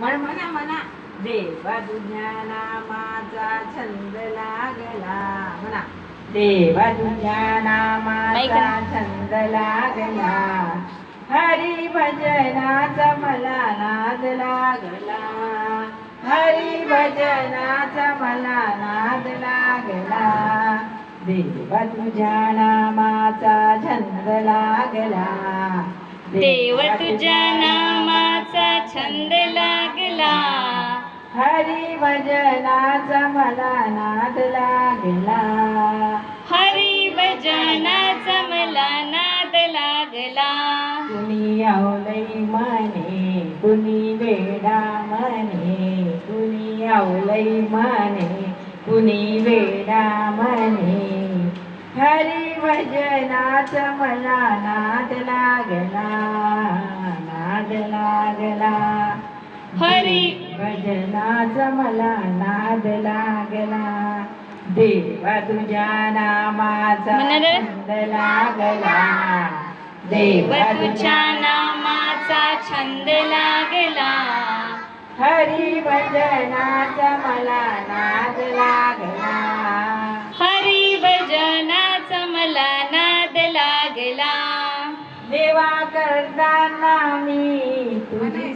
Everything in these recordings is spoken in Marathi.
म्हण म्हणा. म्हणा देवा तुझ्या नामाचा छंद लागला म्हणा. देवा तुझ्या नामाचा छंद लागला. हरी भजनाचा मला नाद लागला. हरी भजनाचा मला नाद लागला. देवा तुझ्या नामाचा छंद लागला. देव तुझ्या लागला हरी भजनाचा मला नाद लागला. हरी भजनाचा मला नाद लागला. कुणी आवलई म्हणे कुणी वेडा म्हणे कुणी आवलई म्हणे कुणी वेडा म्हणे हरी भजनाचा मला नाद लागला. हरी. भजनाचा मला नाद लागला. देवा तुझ्या नामाचा? छंद लागला. देव देवा तुझ्या नामाचा छंद लागला. हरी भजनाचा मला नाद लागला. हरी भजनाचा मला नाद लागला. देवा करताना मी तुझी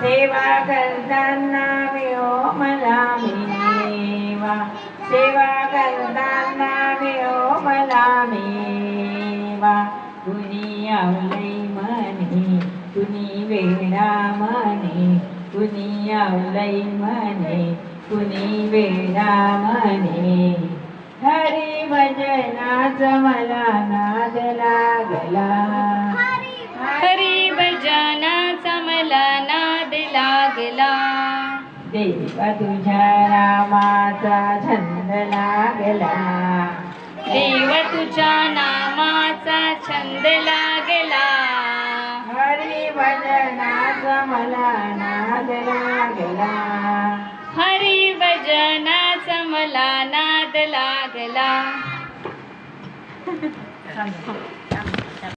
सेवा करताना मी ओ मला मेवा सेवा करताना मी ओ मला मेवा कुणी आवलई म्हणे कुणी वेडा म्हणे कुणी आवलई म्हणे कुणी वेडा म्हणे हरी भजनाचा मला नाद लागला। देवा तुझ्या रामाचा छंद लागला. देव तुझ्या नामाचा छंद लागला. हरी भजनाचा मला नाद लागला. हरी भजनाचा मला नाद लागला.